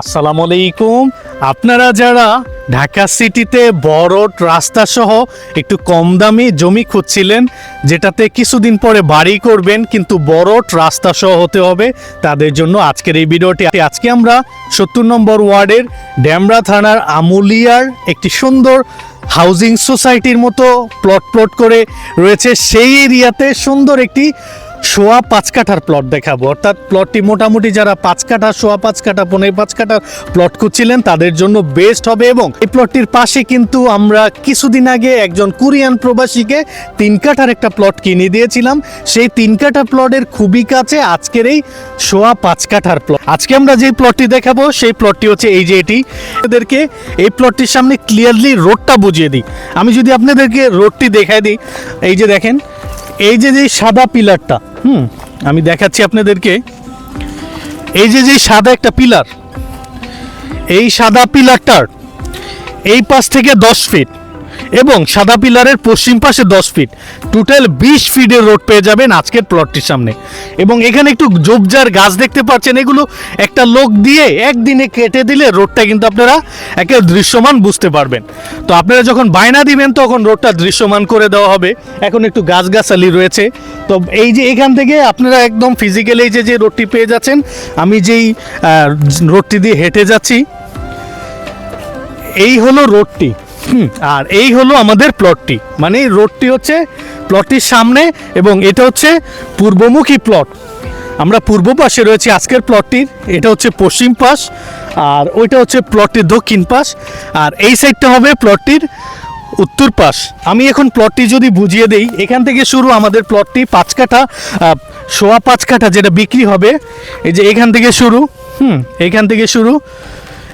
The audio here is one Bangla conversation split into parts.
আসসালামু আলাইকুম আপনারা যারা ঢাকা সিটিতে বড় রাস্তা সহ একটু কম দামি জমি খুঁজছিলেন, যেটাতে কিছুদিন পরে বাড়ি করবেন, কিন্তু বড় রাস্তা সহ হতে হবে, তাদের জন্য আজকের এই ভিডিওটি। আজকে আমরা সত্তর নম্বর ওয়ার্ডের ড্যামরা থানার আমুলিয়ার একটি সুন্দর হাউজিং সোসাইটির মতো প্লট প্লট করে রয়েছে। সেই এরিয়াতে সুন্দর একটি সোয়া পাঁচ কাঠার প্লট দেখাবো। অর্থাৎ প্লটটি মোটামুটি যারা পাঁচ কাঠা, সোয়া পাঁচ কাঠা, পনেরো পাঁচ কাঠার প্লট খুঁজছিলেন, তাদের জন্য বেস্ট হবে এবং এই প্লটটির পাশে কিন্তু আমরা কিছুদিন আগে একজন কোরিয়ান প্রবাসীকে তিন কাঠার একটা প্লট কিনে দিয়েছিলাম। সেই তিন কাঠা প্লটের খুবই কাছে আজকের এই সোয়া পাঁচ কাঠার প্লট আজকে আমরা যে প্লটটি দেখাবো, সেই প্লটটি হচ্ছে এই যে এটি। এদেরকে এই প্লটটির সামনে ক্লিয়ারলি রোডটা বুঝিয়ে দিই। আমি যদি আপনাদেরকে রোডটি দেখাই দিই, এই যে দেখেন, এই যে যে সাদা পিলারটা হুম, আমি দেখাচ্ছি আপনাদেরকে। এই যে যে সাদা একটা পিলার, এই সাদা পিলারটার এই পাশ থেকে দশ ফিট এবং সাদা পিলারের পশ্চিম পাশে দশ ফিট টোটাল বিশ ফিটের রোড পেয়ে যাবেন আজকের প্লটটির সামনে। এবং এখানে একটু জোবজার গাছ দেখতে পাচ্ছেন। এগুলো একটা লোক দিয়ে একদিনে কেটে দিলে রোডটা কিন্তু আপনারা একে দৃশ্যমান বুঝতে পারবেন। তো আপনারা যখন বায়না দিবেন, তখন রোডটা দৃশ্যমান করে দেওয়া হবে। এখন একটু গাছগাছালি রয়েছে। তো এই যে এখান থেকে আপনারা একদম ফিজিক্যালি যে যে রোডটি পেয়ে যাচ্ছেন, আমি যেই রোডটি দিয়ে হেঁটে যাচ্ছি, এই হলো রোডটি আর এই হলো আমাদের প্লটটি মানে রোডটি হচ্ছে প্লটটির সামনে এবং এটা হচ্ছে পূর্বমুখী প্লট আমরা পূর্ব পাশে রয়েছি আজকের প্লটটির এটা হচ্ছে পশ্চিম পাশ, আর ওইটা হচ্ছে প্লটটির দক্ষিণ পাশ, আর এই সাইডটা হবে প্লটটির উত্তর পাশ। আমি এখন প্লটটি যদি বুঝিয়ে দেই, এখান থেকে শুরু আমাদের প্লটটি পাঁচ কাঠা সোয়া পাঁচ কাঠা যেটা বিক্রি হবে। এই যে এখান থেকে শুরু, হুম, এখান থেকে শুরু।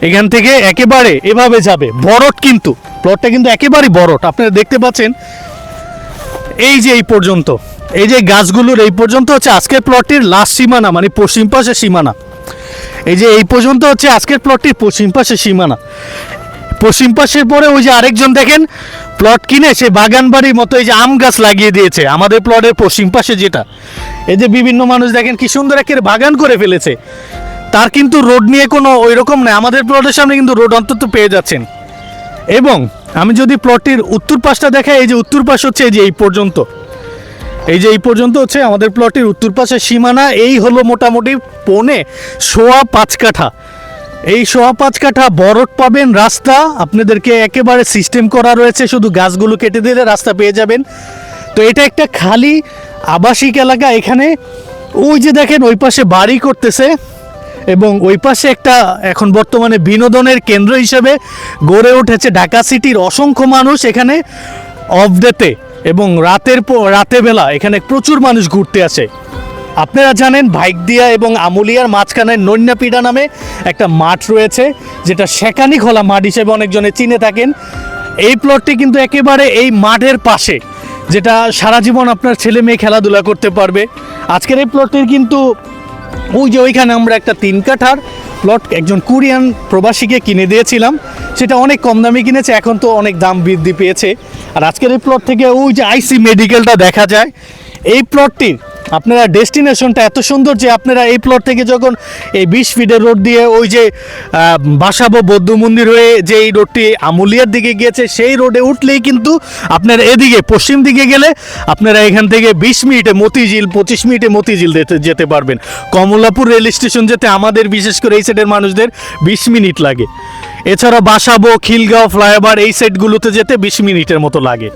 এখান থেকে একেবারে এভাবে যাবে। বরট কিন্তু, প্লটটা কিন্তু একেবারে বরট। আপনারা দেখতে পাচ্ছেন, এই যে এই পর্যন্ত, এই যে গাছগুলোর এই পর্যন্ত হচ্ছে আজকের প্লটটির লাস্ট সীমানা মানে পশ্চিম পাশের সীমানা। এই যে এই পর্যন্ত হচ্ছে আজকের প্লটটির পশ্চিম পাশের সীমানা। পশ্চিম পাশের পরে ওই যে আরেকজন দেখেন, প্লট কিনে সে বাগান বাড়ির মতো এই যে আম গাছ লাগিয়ে দিয়েছে, আমাদের প্লটের পশ্চিম পাশে যেটা। এই যে বিভিন্ন মানুষ দেখেন কি সুন্দর একের বাগান করে ফেলেছে। তার কিন্তু রোড নিয়ে কোনো ওই রকম নয় আমাদের প্লটের সামনে কিন্তু রোড অন্তত পেয়ে যাচ্ছেন। এবং আমি যদি প্লটটির উত্তর পাশটা দেখাই, এই যে উত্তর পাশ হচ্ছে এই যে এই পর্যন্ত। এই যে এই পর্যন্ত হচ্ছে আমাদের প্লটের উত্তর পাশের সীমানা। এই হলো মোটামুটি পৌনে সোয়া পাঁচ কাঠা। এই সোয়া পাঁচ কাঠা বরট পাবেন রাস্তা। আপনাদেরকে একেবারে সিস্টেম করা রয়েছে। শুধু গাছগুলো কেটে দিলে রাস্তা পেয়ে যাবেন। তো এটা একটা খালি আবাসিক এলাকা। এখানে ওই যে দেখেন, ওই পাশে বাড়ি করতেছে। এবং ওই পাশে একটা এখন বর্তমানে বিনোদনের কেন্দ্র হিসেবে গড়ে উঠেছে ঢাকা সিটির অসংখ্য মানুষ এখানে অফ ডেতে এবং রাতের রাতে বেলা এখানে প্রচুর মানুষ ঘুরতে আসে। আপনারা জানেন বাইক দিয়া এবং আমুলিয়ার মাঝখানে নৈন্যাপিডা নামে একটা মাঠ রয়েছে, যেটা সেখানি খোলা মাঠ হিসেবে অনেকজনে চিনে থাকেন। এই প্লটটি কিন্তু একেবারে এই মাঠের পাশে, যেটা সারা জীবন আপনার ছেলে মেয়ে খেলাধুলা করতে পারবে। আজকের এই প্লটটির কিন্তু ওই যে ওইখানে আমরা একটা তিন কাঠার প্লট একজন কোরিয়ান প্রবাসীকে কিনে দিয়েছিলাম। সেটা অনেক কম দামে কিনেছে, এখন তো অনেক দাম বৃদ্ধি পেয়েছে। আর আজকের এই প্লট থেকে ওই যে আইসি মেডিকেলটা দেখা যায়। এই প্লটটির আপনারা ডেস্টিনেশনটা এত সুন্দর যে আপনারা এই প্লট থেকে যখন এই বিশ ফিটের রোড দিয়ে ওই যে বাসাবো বৌদ্ধ মন্দির হয়ে যে এই রোডটি আমুলিয়ার দিকে গিয়েছে, সেই রোডে উঠলেই কিন্তু আপনারা এদিকে, পশ্চিম দিকে গেলে আপনারা এখান থেকে বিশ মিনিটে মতিঝিল, পঁচিশ মিনিটে মতিঝিল যেতে পারবেন। কমলাপুর রেল স্টেশন যেতে আমাদের, বিশেষ করে এই সাইডের মানুষদের বিশ মিনিট লাগে। এছাড়া বাসাবো, খিলগাঁও, ফ্লাইওভার এই সাইডগুলোতে যেতে বিশ মিনিটের মতো লাগে।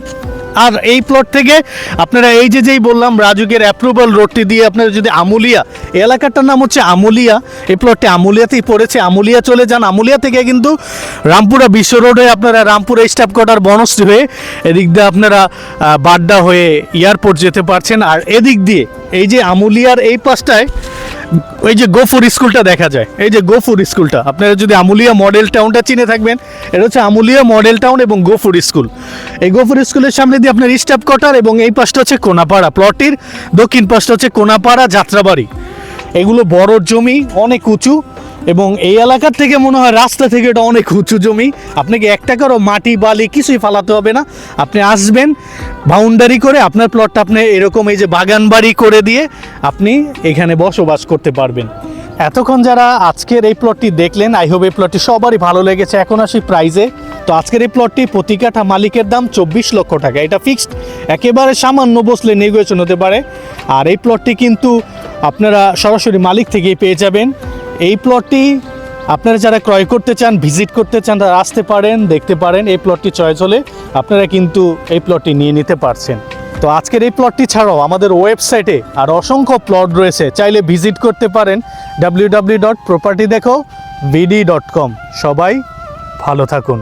আর এই প্লট থেকে আপনারা এই যে যেই বললাম রাজুকের অ্যাপ্রুভাল রোডটি দিয়ে আপনারা যদি আমুলিয়া এলাকাটার নাম হচ্ছে আমুলিয়া। এই প্লটটি আমুলিয়াতেই পড়েছে। আমুলিয়া চলে যান। আমুলিয়া থেকে কিন্তু রামপুরা বিশ্ব রোডে আপনারা রামপুরা স্টাফ কোয়ার্টার বনশ্রী হয়ে এদিক দিয়ে আপনারা বাড্ডা হয়ে এয়ারপোর্ট যেতে পারছেন। আর এদিক দিয়ে এই যে আমুলিয়ার এই পাশটায় ওই যে গোফুর স্কুলটা দেখা যায়। এই যে গোফুর স্কুলটা। আপনারা যদি আমুলিয়া মডেল টাউনটা চিনে থাকবেন, এটা হচ্ছে আমুলিয়া মডেল টাউন এবং গোফুর স্কুল। এই গোফুর স্কুলের সামনে দিয়ে আপনার স্টাফ কোয়ার্টার এবং এই পাশটা হচ্ছে কোনাপাড়া প্লটির, দক্ষিণ পাশটা হচ্ছে কোনাপাড়া যাত্রাবাড়ি। এগুলো বড় জমি, অনেক উঁচু। এবং এই এলাকার থেকে মনে হয় রাস্তা থেকে এটা অনেক উঁচু জমি। আপনাকে এক টাকারও মাটি, বালি কিছুই ফালাতে হবে না। আপনি আসবেন বাউন্ডারি করে আপনার প্লটটা আপনি এরকম এই যে বাগান বাড়ি করে দিয়ে আপনি এখানে বসবাস করতে পারবেন। এতক্ষণ যারা আজকের এই প্লটটি দেখলেন আই হোপ এই প্লটটি সবারই ভালো লেগেছে। এখন আসি প্রাইজে তো আজকের এই প্লটটি প্রতি কাঠা মালিকের দাম চব্বিশ লক্ষ টাকা। এটা ফিক্সড একেবারে সামান্য বসলে নেগোয়েশন হতে পারে। আর এই প্লটটি কিন্তু আপনারা সরাসরি মালিক থেকেই পেয়ে যাবেন। এই প্লটটি আপনারা যারা ক্রয় করতে চান ভিজিট করতে চান, তারা আসতে পারেন, দেখতে পারেন, এই প্লটটি চয়েস হলে আপনারা কিন্তু এই প্লটটি নিয়ে নিতে পারছেন। তো আজকের এই প্লটটি ছাড়াও আমাদের ওয়েবসাইটে আর অসংখ্য প্লট রয়েছে। চাইলে ভিজিট করতে পারেন ডাব্লিউ ডাব্লিউ ডট প্রপার্টি দেখো ভিডি ডট কম সবাই ভালো থাকুন।